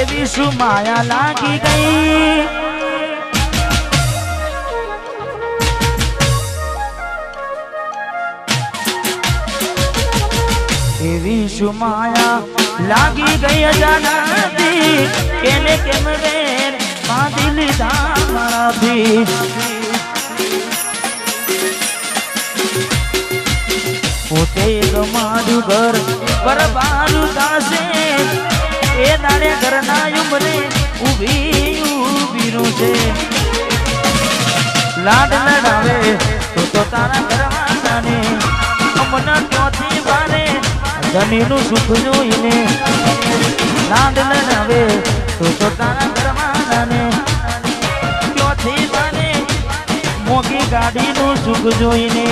એવી શું માયા લાગી ગઈ. એવી શું માયા લાગી ગઈ અજાનાથી. કેને કેમ બેન બાંધી લીધા મારાથી? પોતે તમારું ઘર બરબારું થાશે એ દાડે ઘરના ઉમરે ઊભી ઊભી છે. લાડ લડાવે તો તો તારા ઘરવાળાને અમન ક્યોથી બારે ધનીનું સુખ જોઈને. લાડ લડાવે તો તો તારા ઘરવાળાને ક્યોથી બારે મોગી ગાડીનું સુખ જોઈને.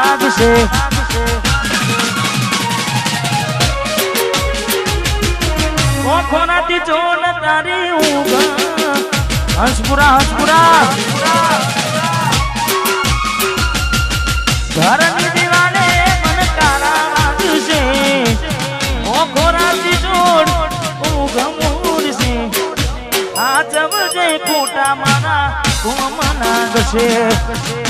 તારા વાગશે ઓખોનાથી જોન તારી ઊંઘ. હંસપુરા હંસપુરા ઘરની દિવાલે મને તારા વાગશે ઓખોનાથી જોન ઊંઘ મૂડશે. આ જવજે ખોટા મારા કોમ નાગશે. આ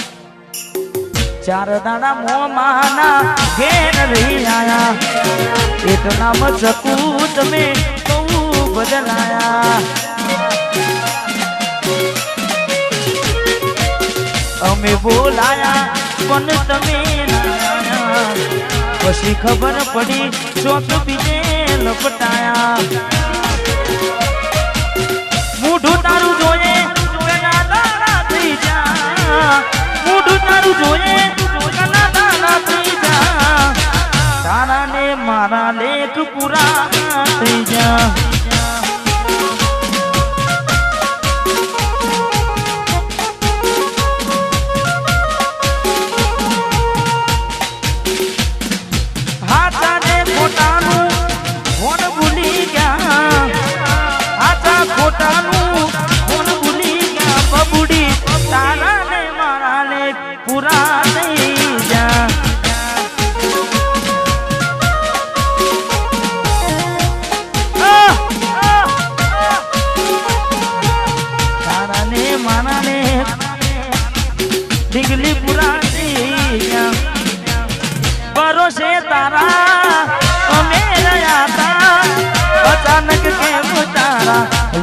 ચાર દાડા મોમાના ઘેર રહી આયા. એટલા મચકું તમે બહુ બદલાયા. અમે બોલાયા, પણ તમે પછી ખબર પડી, ચોક બીજે લપટાયા. મોઢું તારું જોઈએ મોઢું તારું જોઈએ લેખ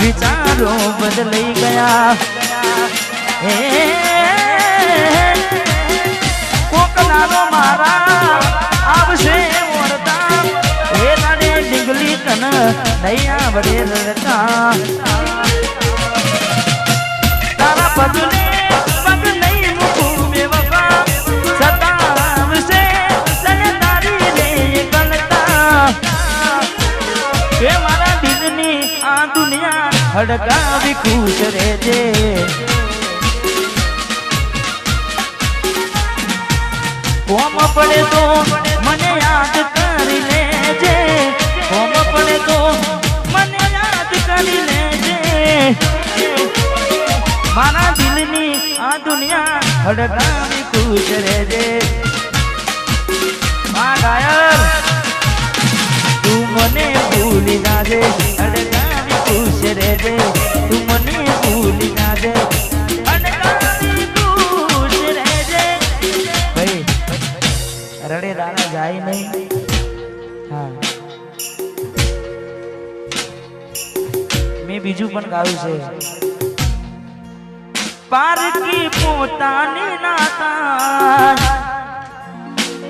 વિચારો બદલાઈ ગયા. હે કોકલાનો મારા આવશે મોરતા એ નાડે ડીંગલી તન નહીં આવડે રડતા હડકાવી ખુશ રહેજે. કોમ પડે તો મને યાદ કરી લેજે. કોમ પડે તો મને યાદ કરી લેજે. મારા દિલની આ દુનિયા હડકાવી ખુશ રહેજે. મા ગાયર તું મને ભૂલી નાજે હડકાવી ખુશ રહેજે તું મને ભૂલી નાજે દે. રડે દાણા જાય નહીં. મેં બીજું પણ ગાયું છે. પારકી પોતાની નાતા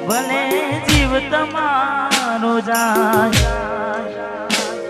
ભલે જીવ તમારો જાય.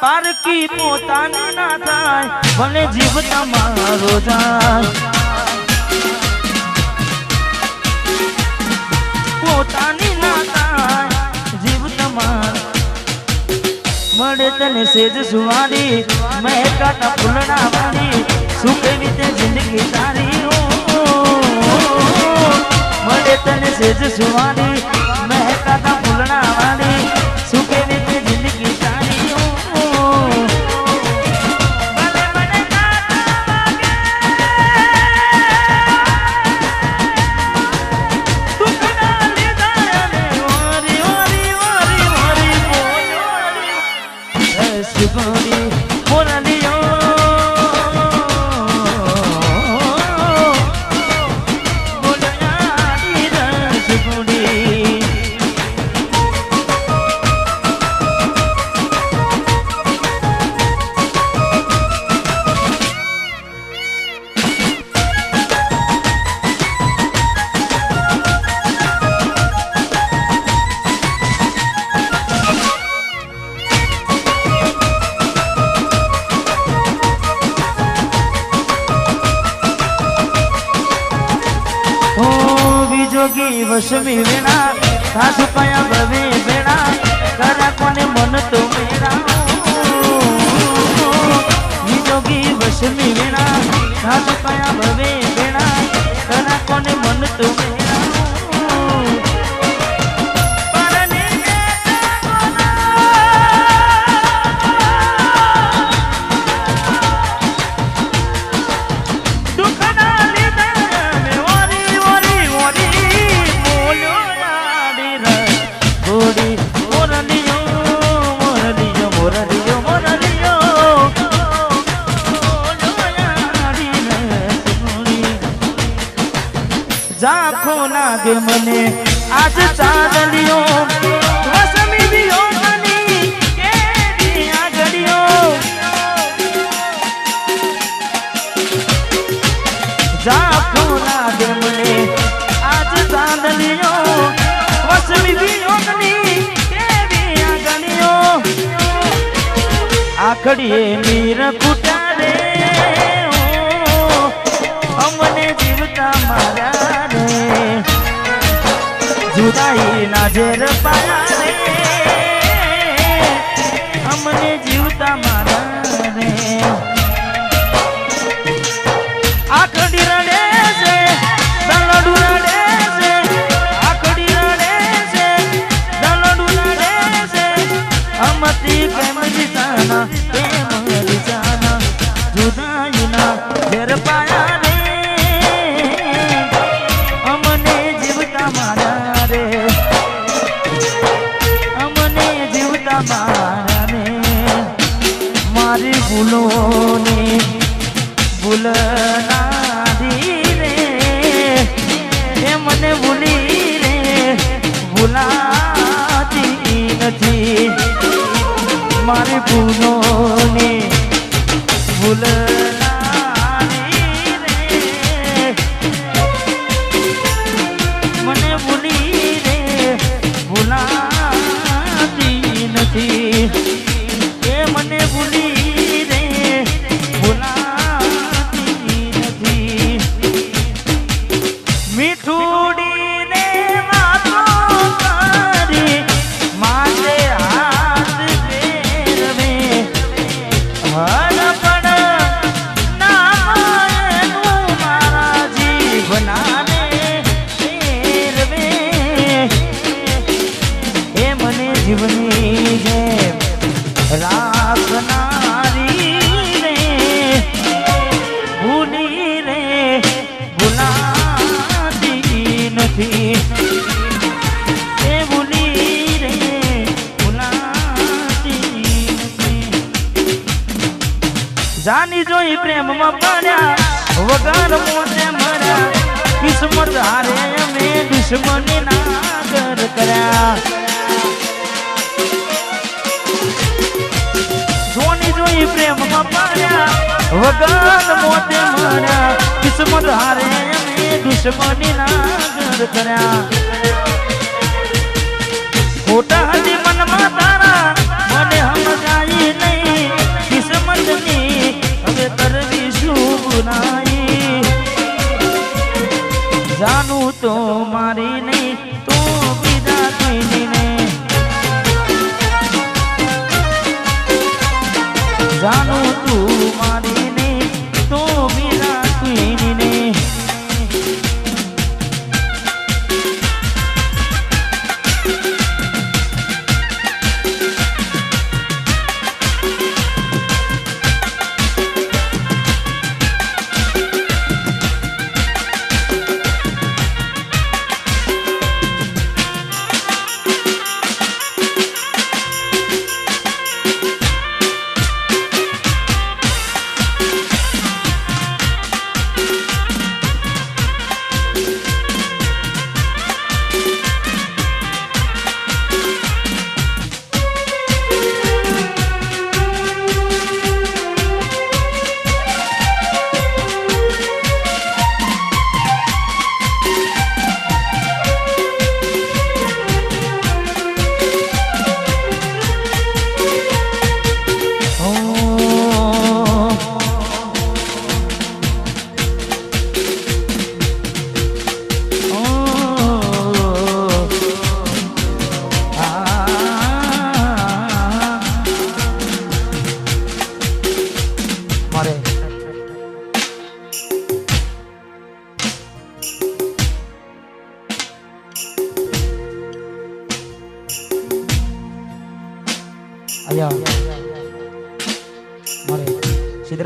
પારકી પોતાની ના થાય ભલે જીવ તમારો જાય. પોતાની મળે તને સેજ સુવારી મહેકાતા ફૂલડા વાળી શું કેવી જિંદગી તારી. મળે તને સેજ સુવારી વસમી વેણા સાસુ કયા ભવે વેણા કરા કોને મન તો મેરા વિજોગી વસમી વેણા સાસુ કયા ભવે ઝાંખો લાગે મને. આજ ચાંદલીઓ વસમી વિયોગની કેવી આગળીઓ. ઝાંખો લાગે મને. આજ આખડીએ મીર કુટારે જુદાઈ ના મારી ભૂલોને રે. મને ભૂલી રે, ભૂલાતી નથી. એ મને ભૂલી રે, ભૂલાતી નથી. મીઠુડીને જોઈ પ્રેમમાં પડ્યા વગર મોતે મર્યા. કિસ્મત હારે અમે દુશ્મની નાગર કર્યા. જોની જોઈ પ્રેમમાં પડ્યા વગર મોતે મર્યા. કિસ્મત હારે અમે દુશ્મની નાગર કર્યા. ખોટા હતી મનમાં તારા. મને સમજાઈ નહીં. કિસ્મતની કરવી શું બુરાઈ જાનું તો મારી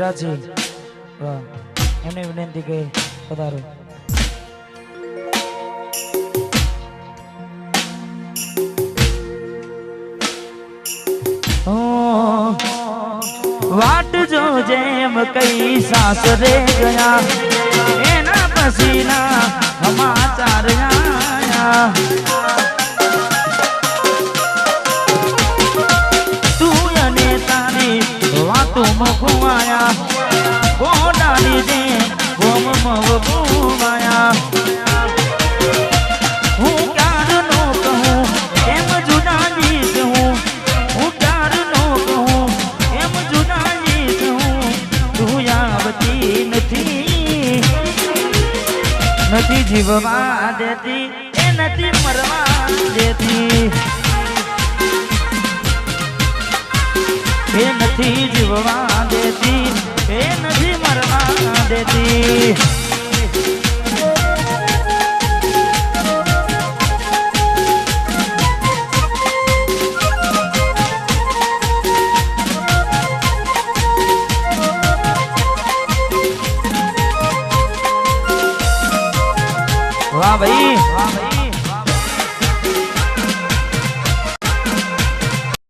સિદ્ધરાજજી એમની વિનંતી કે પધારો વાટ જો જેમ કઈ સાસરે ગયા, એના પછીના સમાચાર આયા તું અને તારી વાતો મખવાયા હું ક્યારનો કહું, એમ જુદા જીત હું. હું ક્યારનો કહું, એમ જુદા જીત હું. તું નથી. નથી જીવવા દેતી, એ નથી મરવા દેતી. એ નથી જીવવા દેતી. એ નથી મરવા દેતી